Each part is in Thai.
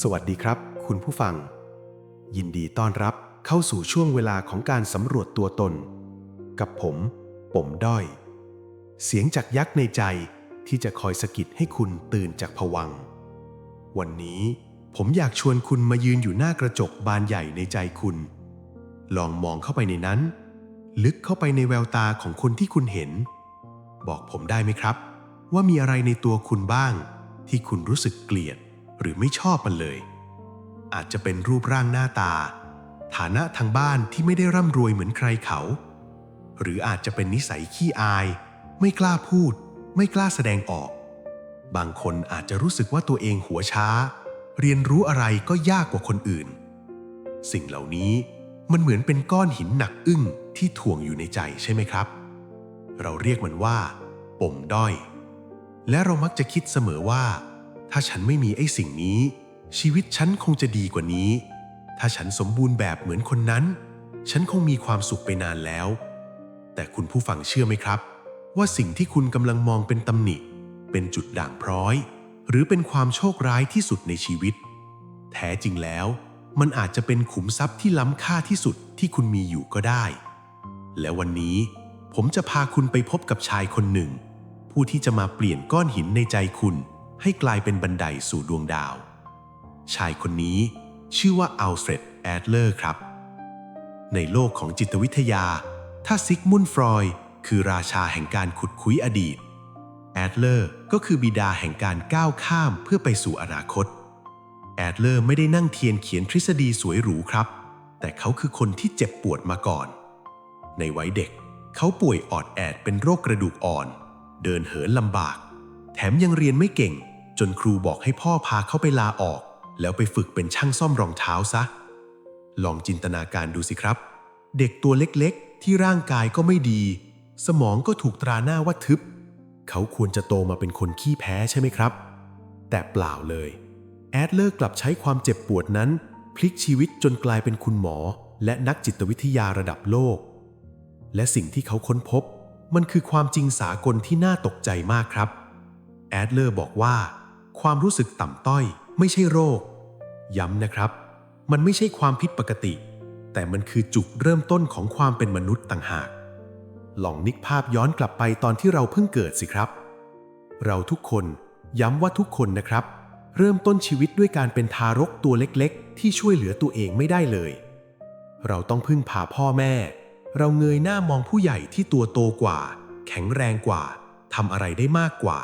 สวัสดีครับ คุณผู้ฟัง ยินดีต้อนรับเข้าสู่ช่วงเวลาของการสำรวจตัวตน กับผมปมด้อย เสียงจากยักษ์ในใจที่จะคอยสะกิดให้คุณตื่นจากผวัง วันนี้ผมอยากชวนคุณมายืนอยู่หน้ากระจกบานใหญ่ในใจคุณ ลองมองเข้าไปในนั้น ลึกเข้าไปในแววตาของคนที่คุณเห็น บอกผมได้ไหมครับ ว่ามีอะไรในตัวคุณบ้าง ที่คุณรู้สึกเกลียด หรือไม่ชอบมันเลย อาจจะเป็นรูปร่างหน้าตา ฐานะทางบ้านที่ไม่ได้ร่ำรวยเหมือนใครเขา หรืออาจจะเป็นนิสัยขี้อาย ไม่กล้าพูด ไม่กล้าแสดงออก บางคนอาจจะรู้สึกว่าตัวเองหัวช้า เรียนรู้อะไรก็ยากกว่าคนอื่น สิ่งเหล่านี้มันเหมือนเป็นก้อนหินหนักอึ้งที่ถ่วงอยู่ในใจใช่ไหมครับ เราเรียกมันว่า ปมด้อย และเรามักจะคิดเสมอว่า ถ้าฉันไม่มีไอ้สิ่งนี้ ชีวิตฉันคงจะดีกว่านี้ ถ้าฉันสมบูรณ์แบบเหมือนคนนั้น ฉันคงมีความสุขไปนานแล้ว แต่คุณผู้ฟังเชื่อไหมครับ ว่าสิ่งที่คุณกำลังมองเป็นตำหนิ เป็นจุดด่างพร้อย หรือเป็นความโชคร้ายที่สุดในชีวิต แท้จริงแล้ว มันอาจจะเป็นขุมทรัพย์ที่ล้ำค่าที่สุดที่คุณมีอยู่ก็ได้ และวันนี้ผมจะพาคุณไปพบกับชายคนหนึ่ง ผู้ที่จะมาเปลี่ยนก้อนหินในใจคุณ ให้กลายเป็นบันไดสู่ดวงดาว ชายคนนี้ชื่อว่าอัลเฟรดแอดเลอร์ครับ ในโลกของจิตวิทยา ถ้าซิกมุนฟรอยคือราชาแห่งการขุดคุยอดีต แอดเลอร์ก็คือบิดาแห่งการก้าวข้ามเพื่อไปสู่อนาคต แอดเลอร์ไม่ได้นั่งเทียนเขียนทฤษฎีสวยหรูครับ แต่เขาคือคนที่เจ็บปวดมาก่อน ในวัยเด็กเขาป่วยออดแอดเป็นโรคกระดูกอ่อน เดินเหินลำบาก แถมยังเรียนไม่เก่ง จนครูบอกให้พ่อพาเขาไปลาออก แล้วไปฝึกเป็นช่างซ่อมรองเท้าซะ ลองจินตนาการดูสิครับ เด็กตัวเล็กๆ ที่ร่างกายก็ไม่ดี สมองก็ถูกตราหน้าว่าทึบ เขาควรจะโตมาเป็นคนขี้แพ้ใช่ไหมครับ แต่เปล่าเลย แอดเลอร์กลับใช้ความเจ็บปวดนั้น พลิกชีวิตจนกลายเป็นคุณหมอ และนักจิตวิทยาระดับโลก และสิ่งที่เขาค้นพบ มันคือความจริงสากลที่น่าตกใจมากครับแอดเลอร์บอกว่า ความรู้สึกต่ำต้อยไม่ใช่โรค ย้ำนะครับ มันไม่ใช่ความผิดปกติ แต่มันคือจุดเริ่มต้นของความเป็นมนุษย์ต่างหาก ลองนึกภาพย้อนกลับไปตอนที่เราเพิ่งเกิดสิครับ เราทุกคนย้ำว่าทุกคนนะครับ เริ่มต้นชีวิตด้วยการเป็นทารกตัวเล็กๆ ที่ช่วยเหลือตัวเองไม่ได้เลย เราต้องพึ่งพาพ่อแม่ เราเงยหน้ามองผู้ใหญ่ที่ตัวโตกว่า แข็งแรงกว่าทำอะไรได้มากกว่า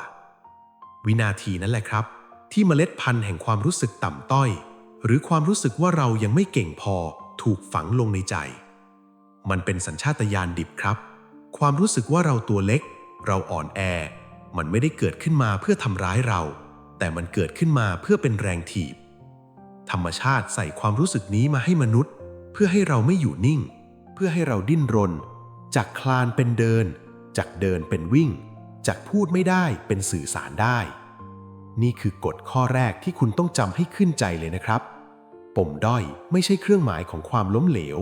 วินาทีนั้นแหละครับ ที่เมล็ดพันธุ์แห่งความรู้สึกต่ำต้อย หรือความรู้สึกว่าเรายังไม่เก่งพอถูกฝังลงในใจ มันเป็นสัญชาตญาณดิบครับ ความรู้สึกว่าเราตัวเล็ก เราอ่อนแอ มันไม่ได้เกิดขึ้นมาเพื่อทำร้ายเรา แต่มันเกิดขึ้นมาเพื่อเป็นแรงถีบ ธรรมชาติใส่ความรู้สึกนี้มาให้มนุษย์ เพื่อให้เราไม่อยู่นิ่ง เพื่อให้เราดิ้นรน จากคลานเป็นเดิน จากเดินเป็นวิ่ง จากพูดไม่ได้เป็นสื่อสารได้ นี่คือกฎข้อแรกที่คุณต้องจำให้ขึ้นใจเลยนะครับ ปมด้อยไม่ใช่เครื่องหมายของความล้มเหลว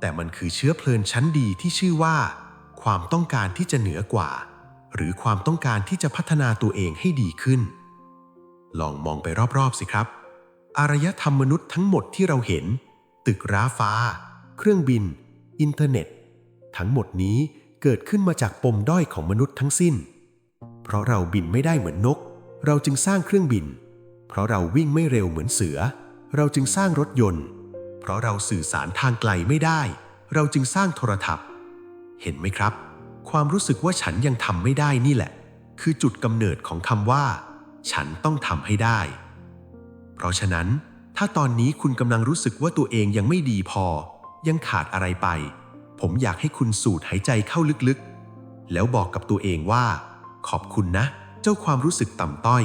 แต่มันคือเชื้อเพลินชั้นดีที่ชื่อว่า ความต้องการที่จะเหนือกว่า หรือความต้องการที่จะพัฒนาตัวเองให้ดีขึ้น ลองมองไปรอบๆสิครับ อารยธรรมมนุษย์ทั้งหมดที่เราเห็น ตึกร้าฟ้า เครื่องบิน อินเทอร์เน็ต ทั้งหมดนี้ เกิดขึ้นมาจากปมด้อยของมนุษย์ทั้งสิ้น เพราะเราบินไม่ได้เหมือนนก เราจึงสร้างเครื่องบิน เพราะเราวิ่งไม่เร็วเหมือนเสือ เราจึงสร้างรถยนต์ เพราะเราสื่อสารทางไกลไม่ได้ เราจึงสร้างโทรทัศน์ เห็นไหมครับ ความรู้สึกว่าฉันยังทำไม่ได้นี่แหละ คือจุดกำเนิดของคำว่า ฉันต้องทำให้ได้ เพราะฉะนั้น ถ้าตอนนี้คุณกำลังรู้สึกว่าตัวเองยังไม่ดีพอ ยังขาดอะไรไป ผมอยากให้คุณสูดหายใจเข้าลึกๆ แล้วบอกกับตัวเองว่า ขอบคุณนะ เจ้าความรู้สึกต่ำต้อย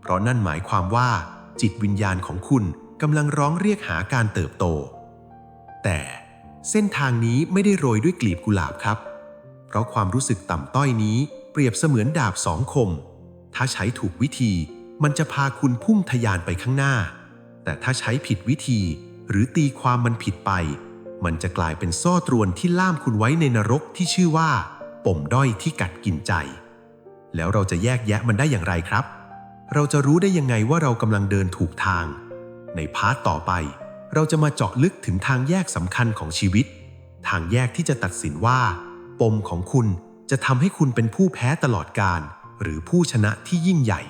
เพราะนั่นหมายความว่า จิตวิญญาณของคุณกำลังร้องเรียกหาการเติบโต แต่เส้นทางนี้ไม่ได้โรยด้วยกลีบกุหลาบครับ เพราะความรู้สึกต่ำต้อยนี้เปรียบเสมือนดาบสองคม ถ้าใช้ถูกวิธีมันจะพาคุณพุ่งทะยานไปข้างหน้า แต่ถ้าใช้ผิดวิธีหรือตีความมันผิดไป มันจะกลายเป็นโซ่ตรวนที่ล่ามคุณไว้ในนรกที่ชื่อว่า ปมด้อยที่กัดกินใจ แล้วเราจะแยกแยะมันได้อย่างไรครับ เราจะรู้ได้ยังไงว่าเรากำลังเดินถูกทาง ในพาร์ทต่อไป เราจะมาเจาะลึกถึงทางแยกสำคัญของชีวิต ทางแยกที่จะตัดสินว่า ปมของคุณจะทำให้คุณเป็นผู้แพ้ตลอดการ หรือผู้ชนะที่ยิ่งใหญ่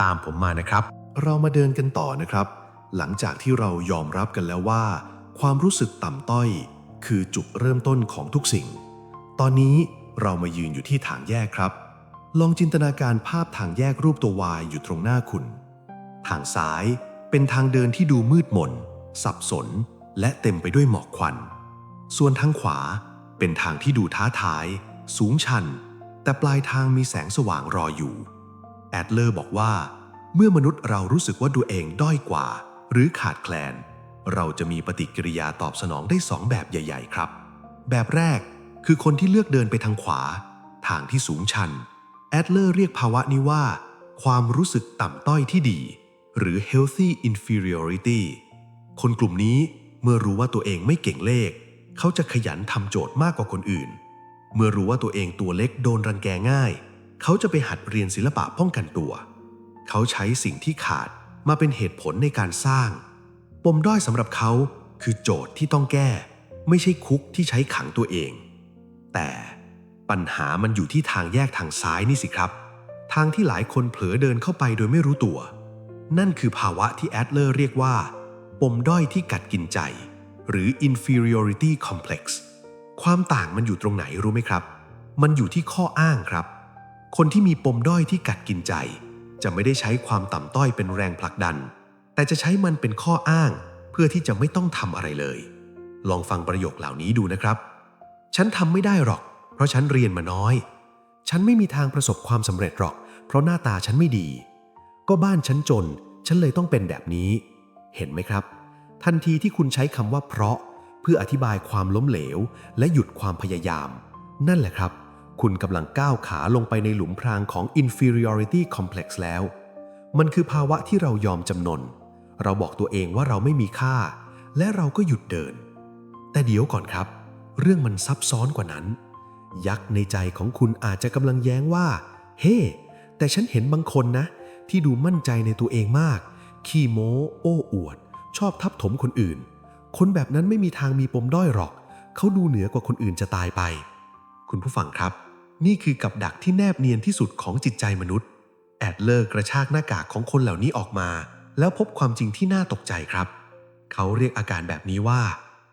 ตามผมมานะครับ เรามาเดินกันต่อนะครับ หลังจากที่เรายอมรับกันแล้วว่า ความรู้สึกต่ำต้อย คือจุดเริ่มต้นของทุกสิ่ง ตอนนี้เรามายืนอยู่ที่ทางแยกครับ ลองจินตนาการภาพทางแยกรูปตัววายอยู่ตรงหน้าคุณ ทางซ้ายเป็นทางเดินที่ดูมืดมน สับสน และเต็มไปด้วยหมอกควัน ส่วนทางขวาเป็นทางที่ดูท้าทาย สูงชัน แต่ปลายทางมีแสงสว่างรออยู่ แอดเลอร์บอกว่า เมื่อมนุษย์เรารู้สึกว่าตัวเองด้อยกว่า หรือขาดแคลน เราจะมีปฏิกิริยาตอบสนองได้สองแบบใหญ่ ๆ ครับ แบบแรกคือคนที่เลือกเดินไปทางขวา ทางที่สูงชัน แอดเลอร์เรียกภาวะนี้ว่า ความรู้สึกต่ำต้อยที่ดี หรือ healthy inferiority คนกลุ่มนี้เมื่อรู้ว่าตัวเองไม่เก่งเลข เขาจะขยันทำโจทย์มากกว่าคนอื่น เมื่อรู้ว่าตัวเองตัวเล็กโดนรังแกง่าย เขาจะไปหัดเรียนศิลปะป้องกันตัว เขาใช้สิ่งที่ขาดมาเป็นเหตุผลในการสร้าง ปมด้อยสำหรับเขาคือโจทย์ที่ต้องแก้ ไม่ใช่คุกที่ใช้ขังตัวเอง แต่ปัญหามันอยู่ที่ทางแยกทางซ้ายนี่สิครับ ทางที่หลายคนเผลอเดินเข้าไปโดยไม่รู้ตัว นั่นคือภาวะที่แอดเลอร์เรียกว่า ปมด้อยที่กัดกินใจ หรือ inferiority complex ความต่างมันอยู่ตรงไหนรู้ไหมครับ มันอยู่ที่ข้ออ้างครับ คนที่มีปมด้อยที่กัดกินใจ จะไม่ได้ใช้ความต่ำต้อยเป็นแรงผลักดัน แต่จะใช้มันเป็นข้ออ้างเพื่อที่จะไม่ต้องทำอะไรเลย ลองฟังประโยคเหล่านี้ดูนะครับ ฉันทำไม่ได้หรอก เพราะฉันเรียนมาน้อย ฉันไม่มีทางประสบความสำเร็จหรอก เพราะหน้าตาฉันไม่ดี ก็บ้านฉันจน ฉันเลยต้องเป็นแบบนี้ เห็นไหมครับ ทันทีที่คุณใช้คำว่าเพราะ เพื่ออธิบายความล้มเหลว และหยุดความพยายาม นั่นแหละครับ คุณกำลังก้าวขาลงไปในหลุมพรางของ inferiority complex แล้ว มันคือภาวะที่เรายอมจำนน เราบอกตัวเองว่าเราไม่มีค่า และเราก็หยุดเดิน แต่เดี๋ยวก่อนครับ เรื่องมันซับซ้อนกว่านั้น ยักษ์ในใจของคุณอาจจะกำลังแย้งว่า เฮ้แต่ฉันเห็นบางคนนะ ที่ดูมั่นใจในตัวเองมาก ขี้โม้ โอ้อวด ชอบทับถมคนอื่น คนแบบนั้นไม่มีทางมีปมด้อยหรอก เขาดูเหนือกว่าคนอื่นจะตายไป คุณผู้ฟังครับ นี่คือกับดักที่แนบเนียนที่สุดของจิตใจมนุษย์ แอดเลอร์กระชากหน้ากากของคนเหล่านี้ออกมา แล้วพบความจริงที่น่าตกใจครับ เขาเรียกอาการแบบนี้ว่า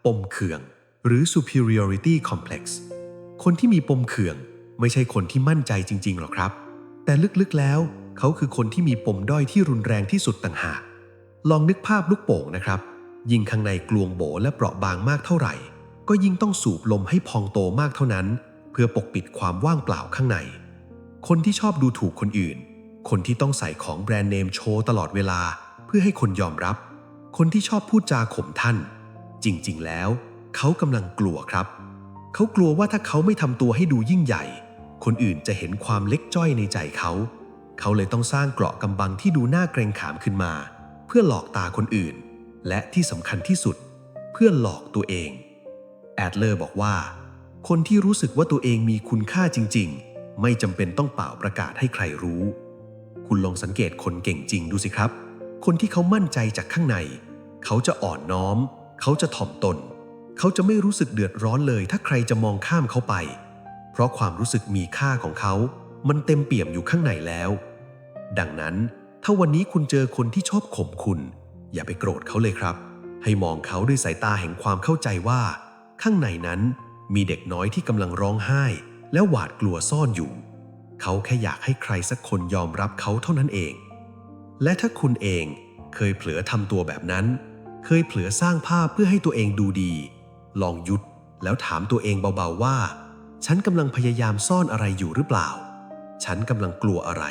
ปมเขื่อง หรือ superiority complex คนที่มีปมเขื่อง ไม่ใช่คนที่มั่นใจจริงๆหรอกครับ แต่ลึกๆแล้ว เขาคือคนที่มีปมด้อยที่รุนแรงที่สุดต่างหาก ลองนึกภาพลูกโป่งนะครับ ยิ่งข้างในกลวงโบและเปราะบางมากเท่าไหร่ ก็ยิ่งต้องสูบลมให้พองโตมากเท่านั้น เพื่อปกปิดความว่างเปล่าข้างใน คนที่ชอบดูถูกคนอื่น คนที่ต้องใส่ของแบรนด์เนมโชว์ตลอดเวลา เพื่อให้คนยอมรับ คนที่ชอบพูดจาข่มท่าน จริงๆ แล้ว เขากำลังกลัวครับ เขากลัวว่าถ้าเขาไม่ทำตัวให้ดูยิ่งใหญ่ คนอื่นจะเห็นความเล็กจ้อยในใจเขา เขาเลยต้องสร้างเกราะกำบังที่ดูน่าเกรงขามขึ้นมา เพื่อหลอกตาคนอื่น และที่สำคัญที่สุด เพื่อหลอกตัวเอง แอดเลอร์บอกว่า คนที่รู้สึกว่าตัวเองมีคุณค่าจริง ๆ ไม่จำเป็นต้องเป่าประกาศให้ใครรู้ คุณลองสังเกตคนเก่งจริงดูสิครับ คนที่เขามั่นใจจากข้างใน เขาจะอ่อนน้อม เขาจะถ่อมตน เขาจะไม่รู้สึกเดือดร้อนเลย ถ้าใครจะมองข้ามเขาไป เพราะความรู้สึกมีค่าของเขา มันเต็มเปี่ยมอยู่ข้างในแล้ว ดังนั้น ถ้าวันนี้คุณเจอคนที่ชอบข่มคุณ อย่าไปโกรธเขาเลยครับ ให้มองเขาด้วยสายตาแห่งความเข้าใจว่า ข้างในนั้นมีเด็กน้อยที่กำลังร้องไห้ และหวาดกลัวซ่อนอยู่ เขาแค่อยากให้ใครสักคนยอมรับเขาเท่านั้นเอง และถ้าคุณเองเคยเผลอทำตัวแบบนั้น เคยเผลอสร้างภาพเพื่อให้ตัวเองดูดี ลองหยุดแล้วถามตัวเองเบาๆว่า ฉันกำลังพยายามซ่อนอะไรอยู่หรือเปล่า ฉันกำลังกลัวอะไร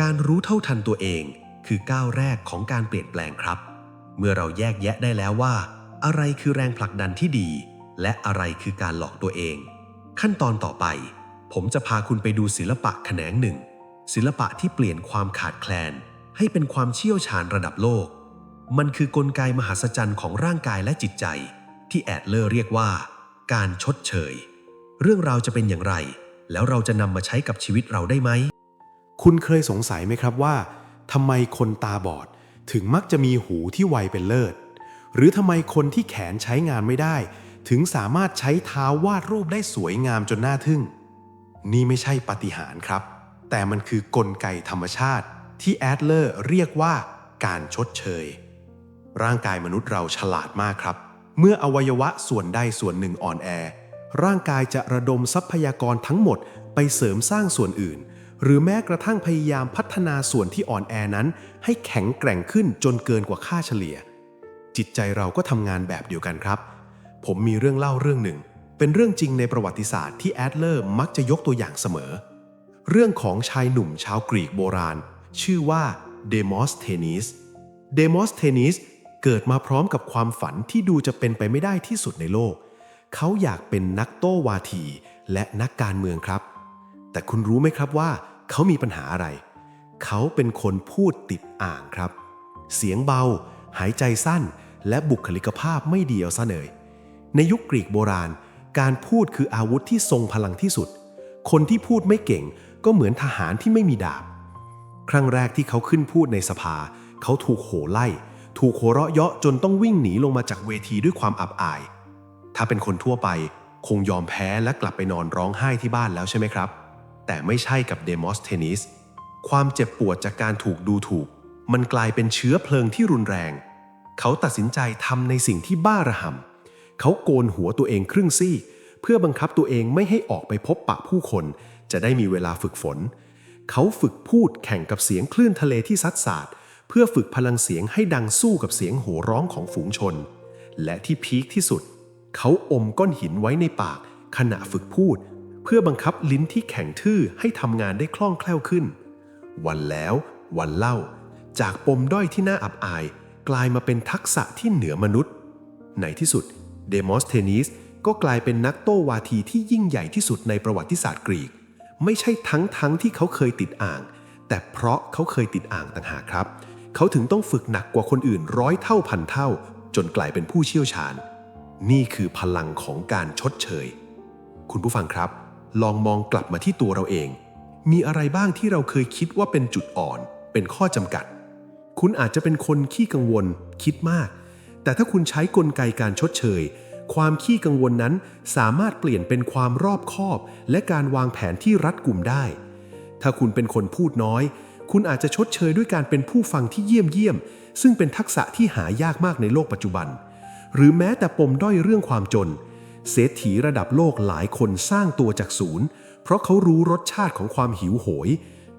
การรู้เท่าทันตัวเองคือก้าวแรกของการเปลี่ยนแปลงครับ เมื่อเราแยกแยะได้แล้วว่า อะไรคือแรงผลักดันที่ดี และอะไรคือการหลอกตัวเอง ขั้นตอนต่อไป ผมจะพาคุณไปดูศิลปะแขนงหนึ่ง ศิลปะที่เปลี่ยนความขาดแคลน ให้เป็นความเชี่ยวชาญระดับโลก มันคือกลไกมหัศจรรย์ของร่างกายและจิตใจ ที่แอดเลอร์เรียกว่า การชดเชย เรื่องราวจะเป็นอย่างไร แล้วเราจะนำมาใช้กับชีวิตเราได้ไหม คุณเคยสงสัยไหมครับว่าทำไมคนตาบอดถึงมักจะมีหูที่ไวเป็นเลิศ หรือทำไมคนที่แขนใช้งานไม่ได้ ถึงสามารถใช้เท้าวาดรูปได้สวยงามจนน่าทึ่ง นี่ไม่ใช่ปาฏิหาริย์ครับ แต่มันคือกลไกธรรมชาติ ที่แอดเลอร์เรียกว่าการชดเชย ร่างกายมนุษย์เราฉลาดมากครับ เมื่ออวัยวะส่วนใดส่วนหนึ่งอ่อนแอ ร่างกายจะระดมทรัพยากรทั้งหมดไปเสริมสร้างส่วนอื่น หรือแม้กระทั่งพยายามพัฒนาส่วนที่อ่อนแอนั้น ให้แข็งแกร่งขึ้นจนเกินกว่าค่าเฉลี่ย จิตใจเราก็ทำงานแบบเดียวกันครับ ผมมีเรื่องเล่าเรื่องหนึ่ง เป็นเรื่องจริงในประวัติศาสตร์ที่แอดเลอร์มักจะยกตัวอย่างเสมอ เรื่องของชายหนุ่มชาวกรีกโบราณ ชื่อว่าเดมอสเทนิสเดมอสเทนิสเกิดมาพร้อมกับความฝันที่ดูจะเป็นไปไม่ได้ที่สุดในโลก เขาอยากเป็นนักโต้วาทีและนักการเมืองครับ แต่คุณรู้ไหมครับว่าเขามีปัญหาอะไร เขาเป็นคนพูดติดอ่างครับ เสียงเบา หายใจสั้น และบุคลิกภาพไม่ดีเอาซะเลยในยุคกรีกโบราณ การพูดคืออาวุธที่ทรงพลังที่สุด คนที่พูดไม่เก่งก็เหมือนทหารที่ไม่มีดาบ ครั้งแรกที่เขาขึ้นพูดในสภา เขาถูกโห่ไล่ ถูกโหเราะเยาะจนต้องวิ่งหนีลงมาจากเวทีด้วยความอับอาย ถ้าเป็นคนทั่วไปคงยอมแพ้และกลับไปนอนร้องไห้ที่บ้านแล้วใช่ไหมครับ แต่ไม่ใช่กับเดมอสเทนิส ความเจ็บปวดจากการถูกดูถูก มันกลายเป็นเชื้อเพลิงที่รุนแรง เขาตัดสินใจทำในสิ่งที่บ้าระห่ำเขาโกนหัวตัวเองครึ่งซี่ เพื่อบังคับตัวเองไม่ให้ออกไปพบปะผู้คน จะได้มีเวลาฝึกฝน เขาฝึกพูดแข่งกับเสียงคลื่นทะเลที่ซัดสาดเพื่อฝึกพลังเสียงให้ดังสู้กับเสียงโห่ร้องของฝูงชน และที่พีคที่สุด เขาอมก้อนหินไว้ในปาก ขณะฝึกพูด เพื่อบังคับลิ้นที่แข็งทื่อให้ทำงานได้คล่องแคล่วขึ้น วันแล้ว วันเล่า จากปมด้อยที่น่าอับอาย กลายมาเป็นทักษะที่เหนือมนุษย์ ในที่สุดเดมอสเทนิสก็กลายเป็นนักโต้วาทีที่ยิ่งใหญ่ที่สุดในประวัติศาสตร์กรีก ไม่ใช่ทั้งทั้งที่เขาเคยติดอ่าง แต่เพราะเขาเคยติดอ่างต่างหากครับ เขาถึงต้องฝึกหนักกว่าคนอื่นร้อยเท่าพันเท่า จนกลายเป็นผู้เชี่ยวชาญ นี่คือพลังของการชดเชย คุณผู้ฟังครับ ลองมองกลับมาที่ตัวเราเอง มีอะไรบ้างที่เราเคยคิดว่าเป็นจุดอ่อน เป็นข้อจำกัด คุณอาจจะเป็นคนขี้กังวล คิดมาก แต่ถ้าคุณใช้กลไกการชดเชย ความขี้กังวลนั้นสามารถเปลี่ยนเป็นความรอบคอบ และการวางแผนที่รัดกุมได้ ถ้าคุณเป็นคนพูดน้อย คุณอาจจะชดเชยด้วยการเป็นผู้ฟังที่เยี่ยมเยี่ยม ซึ่งเป็นทักษะที่หายากมากในโลกปัจจุบัน หรือแม้แต่ปมด้อยเรื่องความจน เศรษฐีระดับโลกหลายคนสร้างตัวจากศูนย์ เพราะเขารู้รสชาติของความหิวโหย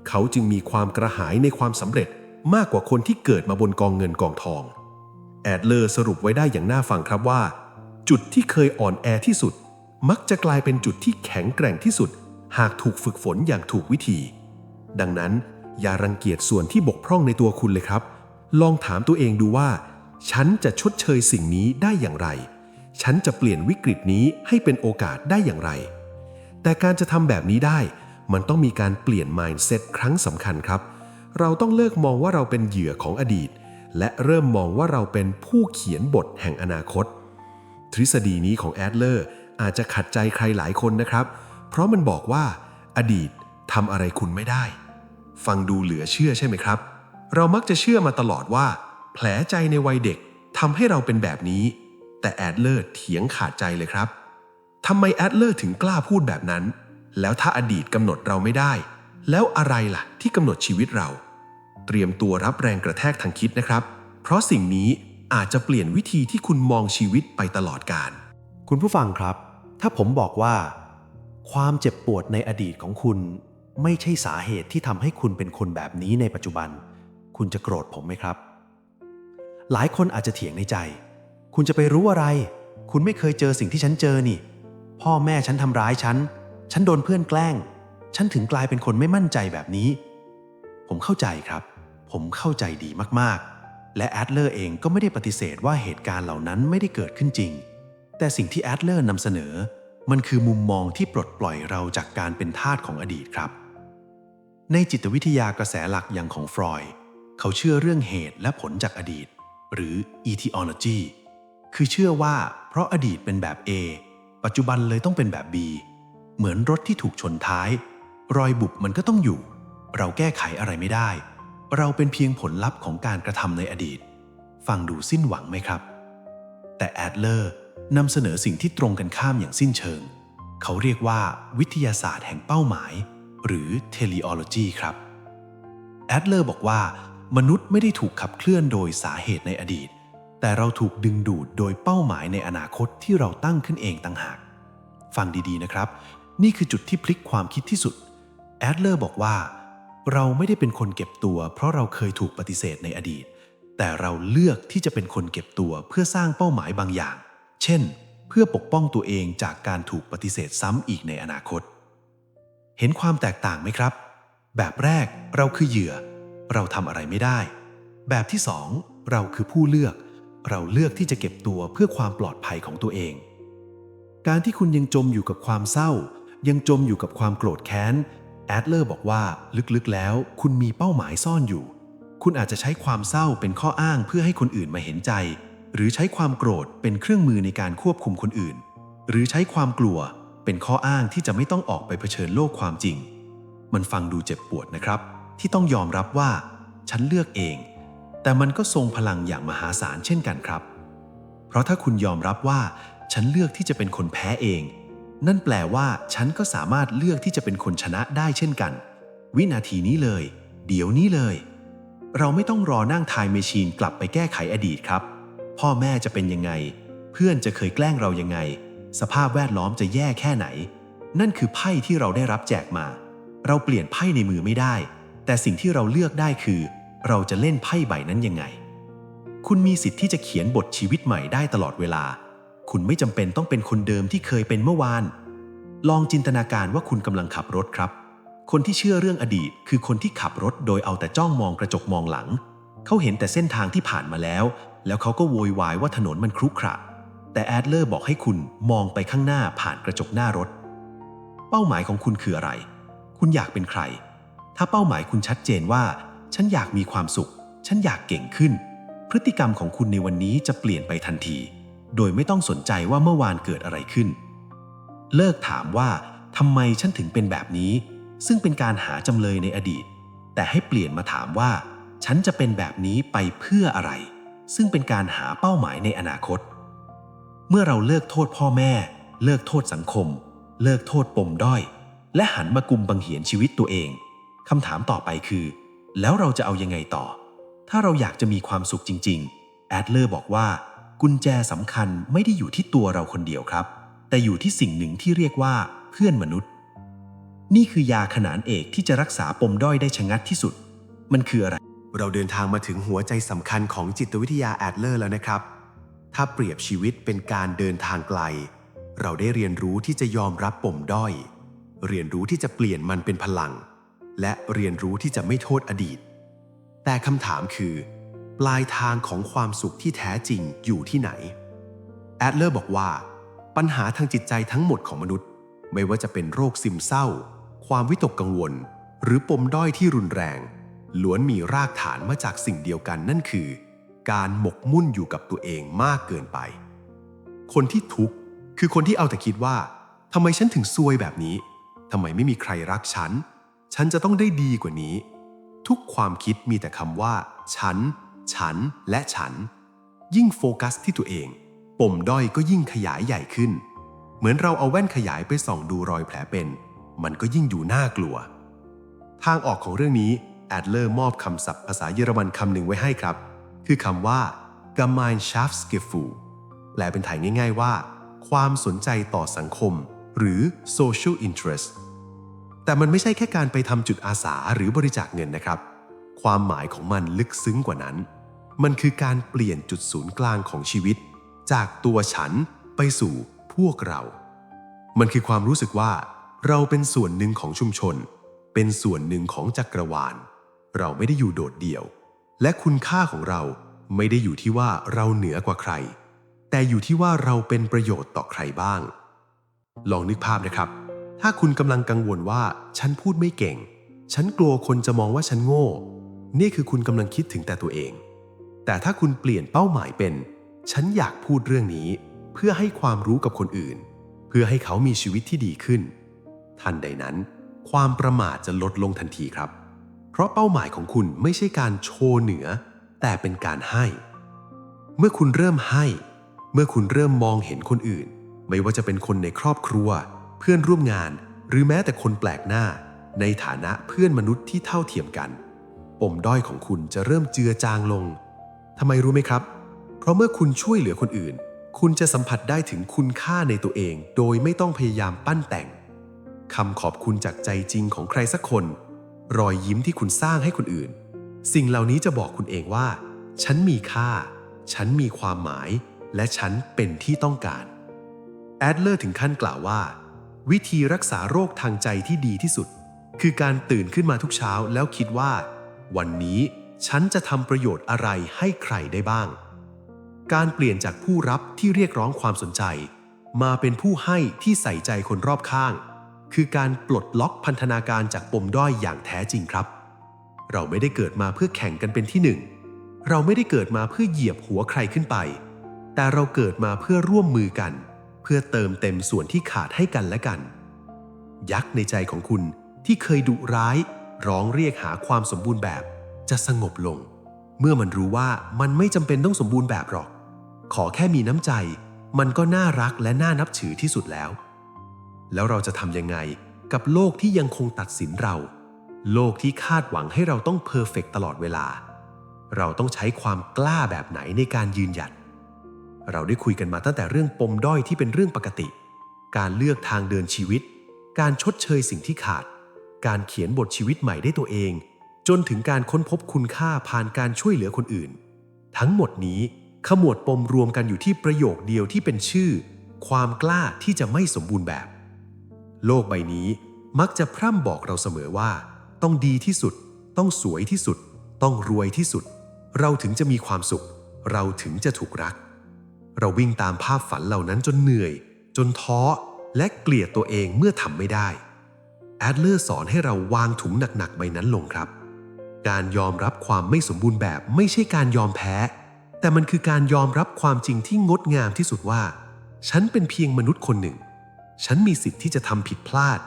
เขาจึงมีความกระหายในความสำเร็จมากกว่าคนที่เกิดมาบนกองเงินกองทอง แอดเลอร์สรุปไว้ได้อย่างน่าฟังครับว่า จุดที่เคยอ่อนแอที่สุด มักจะกลายเป็นจุดที่แข็งแกร่งที่สุด หากถูกฝึกฝนอย่างถูกวิธี ดังนั้น อย่ารังเกียจส่วนที่บกพร่องในตัวคุณเลยครับ ลองถามตัวเองดูว่า ฉันจะชดเชยสิ่งนี้ได้อย่างไร ฉันจะเปลี่ยนวิกฤตนี้ให้เป็นโอกาสได้อย่างไร แต่การจะทำแบบนี้ได้ มันต้องมีการเปลี่ยน mindset ครั้งสำคัญครับ เราต้องเลิกมองว่าเราเป็นเหยื่อของอดีต และเริ่มมองว่าเราเป็นผู้เขียนบทแห่งอนาคต ทฤษฎีนี้ของแอดเลอร์อาจจะขัดใจใครหลายคนนะครับ เพราะมันบอกว่า อดีตทำอะไรคุณไม่ได้ ฟังดูเหลือเชื่อใช่ไหมครับ เรามักจะเชื่อมาตลอดว่า แผลใจในวัยเด็กทำให้เราเป็นแบบนี้ แต่แอดเลอร์เถียงขาดใจเลยครับทำไมแอดเลอร์ถึงกล้าพูดแบบนั้น แล้วถ้าอดีตกำหนดเราไม่ได้ แล้วอะไรล่ะที่กำหนดชีวิตเรา เตรียมตัวรับแรงกระแทกทางคิดนะครับ เพราะสิ่งนี้ อาจจะเปลี่ยนวิธีที่คุณมองชีวิตไปตลอดกาล คุณผู้ฟังครับ ถ้าผมบอกว่า ความเจ็บปวดในอดีตของคุณไม่ใช่สาเหตุที่ทำให้คุณเป็นคนแบบนี้ในปัจจุบัน คุณจะโกรธผมไหมครับ หลายคนอาจจะเถียงในใจ คุณจะไปรู้อะไร คุณไม่เคยเจอสิ่งที่ฉันเจอนี่ พ่อแม่ฉันทำร้ายฉัน ฉันโดนเพื่อนแกล้ง ฉันถึงกลายเป็นคนไม่มั่นใจแบบนี้ ผมเข้าใจครับ ผมเข้าใจดีมากๆ และแอดเลอร์เองก็ไม่ได้ปฏิเสธว่าเหตุการณ์เหล่านั้นไม่ได้เกิดขึ้นจริง แต่สิ่งที่แอดเลอร์นำเสนอ มันคือมุมมองที่ปลดปล่อยเราจากการเป็นทาสของอดีตครับ ในจิตวิทยากระแสหลักอย่างของฟรอยด์เขาเชื่อเรื่องเหตุและผลจากอดีต หรือ etiology คือเชื่อว่าเพราะอดีตเป็นแบบ A ปัจจุบันเลยต้องเป็นแบบ B เหมือนรถที่ถูกชนท้าย รอยบุบมันก็ต้องอยู่ เราแก้ไขอะไรไม่ได้ เราเป็นเพียงผลลัพธ์ของการกระทำในอดีต ฟังดูสิ้นหวังไหมครับ แต่แอดเลอร์นำเสนอสิ่งที่ตรงกันข้ามอย่างสิ้นเชิง เขาเรียกว่าวิทยาศาสตร์แห่งเป้าหมาย หรือ teleology ครับ แอดเลอร์บอกว่า มนุษย์ไม่ได้ถูกขับเคลื่อนโดยสาเหตุในอดีต แต่เราถูกดึงดูดโดยเป้าหมายในอนาคตที่เราตั้งขึ้นเองต่างหาก ฟังดีๆนะครับ นี่คือจุดที่พลิกความคิดที่สุด แอดเลอร์บอกว่า เราไม่ได้เป็นคนเก็บตัว เพราะเราเคยถูกปฏิเสธในอดีต แต่เราเลือกที่จะเป็นคนเก็บตัวเพื่อสร้างเป้าหมายบางอย่าง เช่น เพื่อปกป้องตัวเองจากการถูกปฏิเสธซ้ำอีกในอนาคต เห็นความแตกต่างไหมครับ แบบแรกเราคือเหยื่อ เราทำอะไรไม่ได้ แบบที่สองเราคือผู้เลือก เราเลือกที่จะเก็บตัวเพื่อความปลอดภัยของตัวเอง การที่คุณยังจมอยู่กับความเศร้า ยังจมอยู่กับความโกรธแค้น แอดเลอร์บอกว่าลึกๆแล้ว คุณมีเป้าหมายซ่อนอยู่ คุณอาจจะใช้ความเศร้าเป็นข้ออ้างเพื่อให้คนอื่นมาเห็นใจ หรือใช้ความโกรธเป็นเครื่องมือในการควบคุมคนอื่น หรือใช้ความกลัวเป็นข้ออ้างที่จะไม่ต้องออกไปเผชิญโลกความจริง มันฟังดูเจ็บปวดนะครับ ที่ต้องยอมรับว่า ฉันเลือกเอง แต่มันก็ทรงพลังอย่างมหาศาลเช่นกันครับ เพราะถ้าคุณยอมรับว่า ฉันเลือกที่จะเป็นคนแพ้เอง นั่นแปลว่าฉันก็สามารถเลือกที่จะเป็นคนชนะได้เช่นกัน วินาทีนี้เลย เดี๋ยวนี้เลย เราไม่ต้องรอนั่งทายเมชีนกลับไปแก้ไขอดีตครับ พ่อแม่จะเป็นยังไง เพื่อนจะเคยแกล้งเรายังไง สภาพแวดล้อมจะแย่แค่ไหน นั่นคือไพ่ที่เราได้รับแจกมา เราเปลี่ยนไพ่ในมือไม่ได้ แต่สิ่งที่เราเลือกได้คือ เราจะเล่นไพ่ใบนั้นยังไง คุณมีสิทธิ์ที่จะเขียนบทชีวิตใหม่ได้ตลอดเวลา คุณไม่จำเป็นต้องเป็นคนเดิมที่เคยเป็นเมื่อวาน ลองจินตนาการว่าคุณกำลังขับรถครับ คนที่เชื่อเรื่องอดีต คือคนที่ขับรถโดยเอาแต่จ้องมองกระจกมองหลัง เขาเห็นแต่เส้นทางที่ผ่านมาแล้ว แล้วเขาก็โวยวายว่าถนนมันครุขระ แต่แอดเลอร์บอกให้คุณมองไปข้างหน้าผ่านกระจกหน้ารถ เป้าหมายของคุณคืออะไร คุณอยากเป็นใคร ถ้าเป้าหมายคุณชัดเจนว่า ฉันอยากมีความสุข ฉันอยากเก่งขึ้น พฤติกรรมของคุณในวันนี้จะเปลี่ยนไปทันที โดยไม่ต้องสนใจว่าเมื่อวานเกิดอะไรขึ้น เลิกถามว่าทำไมฉันถึงเป็นแบบนี้ ซึ่งเป็นการหาจำเลยในอดีต แต่ให้เปลี่ยนมาถามว่า ฉันจะเป็นแบบนี้ไปเพื่ออะไร ซึ่งเป็นการหาเป้าหมายในอนาคต เมื่อเราเลิกโทษพ่อแม่ เลิกโทษสังคม เลิกโทษปมด้อย และหันมากุมบังเหียนชีวิตตัวเองคำถามต่อไปคือ แล้วเราจะเอายังไงต่อ ถ้าเราอยากจะมีความสุขจริง ๆ แอดเลอร์บอกว่า กุญแจสำคัญไม่ได้อยู่ที่ตัวเราคนเดียวครับ แต่อยู่ที่สิ่งหนึ่งที่เรียกว่าเพื่อนมนุษย์ นี่คือยาขนานเอกที่จะรักษาปมด้อยได้ชะงัดที่สุด มันคืออะไร เราเดินทางมาถึงหัวใจสำคัญของจิตวิทยาแอดเลอร์แล้วนะครับ ถ้าเปรียบชีวิตเป็นการเดินทางไกล เราได้เรียนรู้ที่จะยอมรับปมด้อย เรียนรู้ที่จะเปลี่ยนมันเป็นพลัง และเรียนรู้ที่จะไม่โทษอดีต แต่คำถามคือ ปลายทางของความสุขที่แท้จริงอยู่ที่ไหน แอดเลอร์บอกว่า ปัญหาทางจิตใจทั้งหมดของมนุษย์ ไม่ว่าจะเป็นโรคซึมเศร้า ความวิตกกังวล หรือปมด้อยที่รุนแรง ล้วนมีรากฐานมาจากสิ่งเดียวกันนั่นคือ การหมกมุ่นอยู่กับตัวเองมากเกินไป คนที่ทุกข์คือคนที่เอาแต่คิดว่าทำไมฉันถึงซวยแบบนี้ทำไมไม่มีใครรักฉัน ฉันจะต้องได้ดีกว่านี้ ทุกความคิดมีแต่คำว่า ฉัน ฉันและฉัน ยิ่งโฟกัสที่ตัวเอง ปมด้อยก็ยิ่งขยายใหญ่ขึ้น เหมือนเราเอาแว่นขยายไปส่องดูรอยแผลเป็น มันก็ยิ่งดูน่ากลัว ทางออกของเรื่องนี้แอดเลอร์มอบคำศัพท์ภาษาเยอรมันคำหนึ่งไว้ให้ครับ คือคำว่า Gemeinschaftsgefühl แปลเป็นไทยง่าย ๆว่า ความสนใจต่อสังคม หรือ social interest แต่มันไม่ใช่แค่การไปทำจุดอาสาหรือบริจาคเงินนะครับ ความหมายของมันลึกซึ้งกว่านั้น มันคือการเปลี่ยนจุดศูนย์กลางของชีวิต จากตัวฉันไปสู่พวกเรา มันคือความรู้สึกว่า เราเป็นส่วนหนึ่งของชุมชน เป็นส่วนหนึ่งของจักรวาล เราไม่ได้อยู่โดดเดี่ยว และคุณค่าของเราไม่ได้อยู่ที่ว่าเราเหนือกว่าใคร แต่อยู่ที่ว่าเราเป็นประโยชน์ต่อใครบ้าง ลองนึกภาพนะครับ ถ้าคุณกำลังกังวลว่าฉันพูดไม่เก่ง ฉันกลัวคนจะมองว่าฉันโง่ นี่คือคุณกำลังคิดถึงแต่ตัวเอง แต่ถ้าคุณเปลี่ยนเป้าหมายเป็น ฉันอยากพูดเรื่องนี้ เพื่อให้ความรู้กับคนอื่น เพื่อให้เขามีชีวิตที่ดีขึ้น ทันใดนั้น ความประมาทจะลดลงทันทีครับ เพราะเป้าหมายของคุณไม่ใช่การโชว์เหนือ แต่เป็นการให้ เมื่อคุณเริ่มให้ เมื่อคุณเริ่มมองเห็นคนอื่น ไม่ว่าจะเป็นคนในครอบครัว เพื่อนร่วมงาน หรือแม้แต่คนแปลกหน้า ในฐานะเพื่อนมนุษย์ที่เท่าเทียมกัน ปมด้อยของคุณจะเริ่มเจือจางลง ทำไมรู้ไหมครับ เพราะเมื่อคุณช่วยเหลือคนอื่น คุณจะสัมผัสได้ถึงคุณค่าในตัวเอง โดยไม่ต้องพยายามปั้นแต่งคำขอบคุณจากใจจริงของใครสักคน รอยยิ้มที่คุณสร้างให้คนอื่น สิ่งเหล่านี้จะบอกคุณเองว่า ฉันมีค่า ฉันมีความหมาย และฉันเป็นที่ต้องการ แอดเลอร์ถึงขั้นกล่าวว่า วิธีรักษาโรคทางใจที่ดีที่สุด คือการตื่นขึ้นมาทุกเช้าแล้วคิดว่า วันนี้ ฉันจะทำประโยชน์อะไรให้ใครได้บ้าง การเปลี่ยนจากผู้รับที่เรียกร้องความสนใจ มาเป็นผู้ให้ที่ใส่ใจคนรอบข้าง คือการปลดล็อกพันธนาการจากปมด้อยอย่างแท้จริงครับ เราไม่ได้เกิดมาเพื่อแข่งกันเป็นที่หนึ่ง เราไม่ได้เกิดมาเพื่อเหยียบหัวใครขึ้นไป แต่เราเกิดมาเพื่อร่วมมือกัน เพื่อเติมเต็มส่วนที่ขาดให้กันและกัน ยักษ์ในใจของคุณที่เคยดุร้าย ร้องเรียกหาความสมบูรณ์แบบ จะสงบลง เมื่อมันรู้ว่ามันไม่จำเป็นต้องสมบูรณ์แบบหรอก ขอแค่มีน้ำใจ มันก็น่ารักและน่านับถือที่สุดแล้ว แล้วเราจะทำยังไงกับโลกที่ยังคงตัดสินเรา โลกที่คาดหวังให้เราต้องเพอร์เฟกตลอดเวลา เราต้องใช้ความกล้าแบบไหนในการยืนหยัด เราได้คุยกันมาตั้งแต่เรื่องปมด้อยที่เป็นเรื่องปกติ การเลือกทางเดินชีวิต การชดเชยสิ่งที่ขาด การเขียนบทชีวิตใหม่ได้ตัวเอง จนถึงการค้นพบคุณค่าผ่านการช่วยเหลือคนอื่น ทั้งหมดนี้ขมวดปมรวมกันอยู่ที่ประโยคเดียวที่เป็นชื่อ ความกล้าที่จะไม่สมบูรณ์แบบ โลกใบนี้มักจะพร่ำบอกเราเสมอว่า ต้องดีที่สุด ต้องสวยที่สุด ต้องรวยที่สุด เราถึงจะมีความสุข เราถึงจะถูกรัก เราวิ่งตามภาพฝันเหล่านั้นจนเหนื่อย จนท้อและเกลียดตัวเองเมื่อทำไม่ได้แอดเลอร์สอนให้เราวางถุงหนักๆใบนั้นลงครับ การยอมรับความไม่สมบูรณ์แบบไม่ใช่การยอมแพ้ แต่มันคือการยอมรับความจริงที่งดงามที่สุดว่า ฉันเป็นเพียงมนุษย์คนหนึ่ง ฉันมีสิทธิ์ที่จะทำผิดพลาด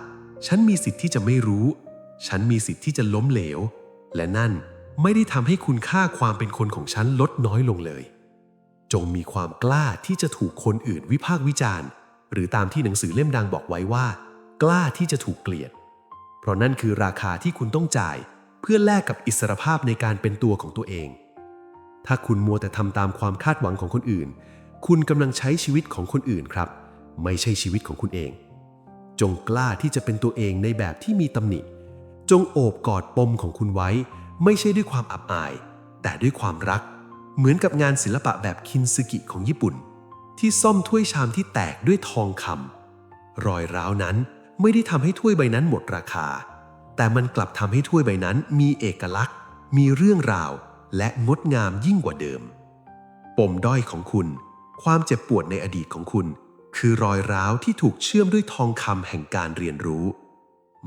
ฉันมีสิทธิ์ที่จะไม่รู้ ฉันมีสิทธิ์ที่จะล้มเหลว และนั่นไม่ได้ทำให้คุณค่าความเป็นคนของฉันลดน้อยลงเลย จงมีความกล้าที่จะถูกคนอื่นวิพากษ์วิจารณ์ หรือตามที่หนังสือเล่มดังบอกไว้ว่า กล้าที่จะถูกเกลียด เพราะนั่นคือราคาที่คุณต้องจ่าย เพื่อแลกกับอิสรภาพในการเป็นตัวของตัวเอง ถ้าคุณมัวแต่ทำตามความคาดหวังของคนอื่น คุณกำลังใช้ชีวิตของคนอื่นครับ ไม่ใช่ชีวิตของคุณเอง จงกล้าที่จะเป็นตัวเองในแบบที่มีตำหนิ จงโอบกอดปมของคุณไว้ ไม่ใช่ด้วยความอับอาย แต่ด้วยความรัก เหมือนกับงานศิลปะแบบคินซึกิของญี่ปุ่น ที่ซ่อมถ้วยชามที่แตกด้วยทองคำรอยร้าวนั้นไม่ได้ทำให้ถ้วยใบนั้นหมดราคา แต่มันกลับทำให้ถ้วยใบนั้นมีเอกลักษณ์ มีเรื่องราว และงดงามยิ่งกว่าเดิม ปมด้อยของคุณ ความเจ็บปวดในอดีตของคุณ คือรอยร้าวที่ถูกเชื่อมด้วยทองคำแห่งการเรียนรู้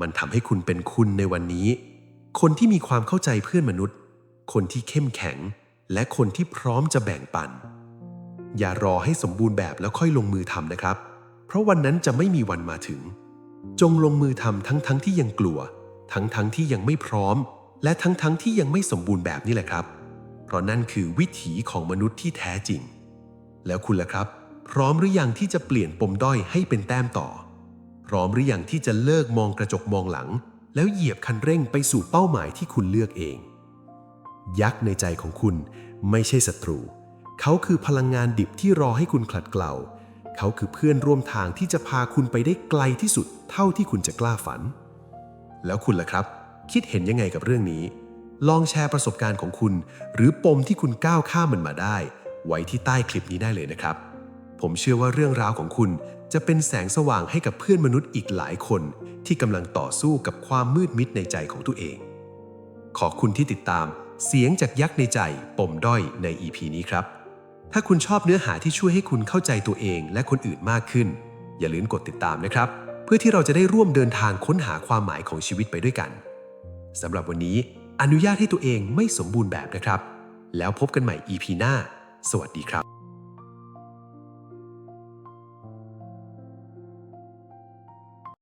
มันทำให้คุณเป็นคุณในวันนี้ คนที่มีความเข้าใจเพื่อนมนุษย์ คนที่เข้มแข็ง และคนที่พร้อมจะแบ่งปัน อย่ารอให้สมบูรณ์แบบแล้วค่อยลงมือทำนะครับ เพราะวันนั้นจะไม่มีวันมาถึง จงลงมือทำทั้งๆทที่ยังกลัว ทั้งๆทที่ยังไม่พร้อม และทั้งๆทที่ยังไม่สมบูรณ์แบบนี่แหละครับ เพราะนั่นคือวิถีของมนุษย์ที่แท้จริง แล้วคุณล่ะครับ พร้อมหรือยังที่จะเปลี่ยนปมด้อยให้เป็นแต้มต่อ พร้อมหรือยังที่จะเลิกมองกระจกมองหลัง แล้วเหยียบคันเร่งไปสู่เป้าหมายที่คุณเลือกเอง ยักษ์ในใจของคุณไม่ใช่ศัตรู เขาคือพลังงานดิบที่รอให้คุณขลัดเกลาเขาคือเพื่อนร่วมทางที่จะพาคุณไปได้ไกลที่สุดเท่าที่คุณจะกล้าฝัน แล้วคุณล่ะครับ คิดเห็นยังไงกับเรื่องนี้ ลองแชร์ประสบการณ์ของคุณ หรือปมที่คุณก้าวข้ามมันมาได้ ไว้ที่ใต้คลิปนี้ได้เลยนะครับ ผมเชื่อว่าเรื่องราวของคุณจะเป็นแสงสว่างให้กับเพื่อนมนุษย์อีกหลายคน ที่กำลังต่อสู้กับความมืดมิดในใจของตัวเอง ขอบคุณที่ติดตามเสียงจากยักษ์ในใจ ปมด้อยใน EP นี้ครับ ถ้าคุณชอบเนื้อหาที่ช่วยให้คุณเข้าใจตัวเองและคนอื่นมากขึ้น อย่าลืมกดติดตามนะครับ เพื่อที่เราจะได้ร่วมเดินทางค้นหาความหมายของชีวิตไปด้วยกันสำหรับวันนี้อนุญาตให้ตัวเองไม่สมบูรณ์แบบนะครับ แล้วพบกันใหม่ EP หน้า สวัสดีครับ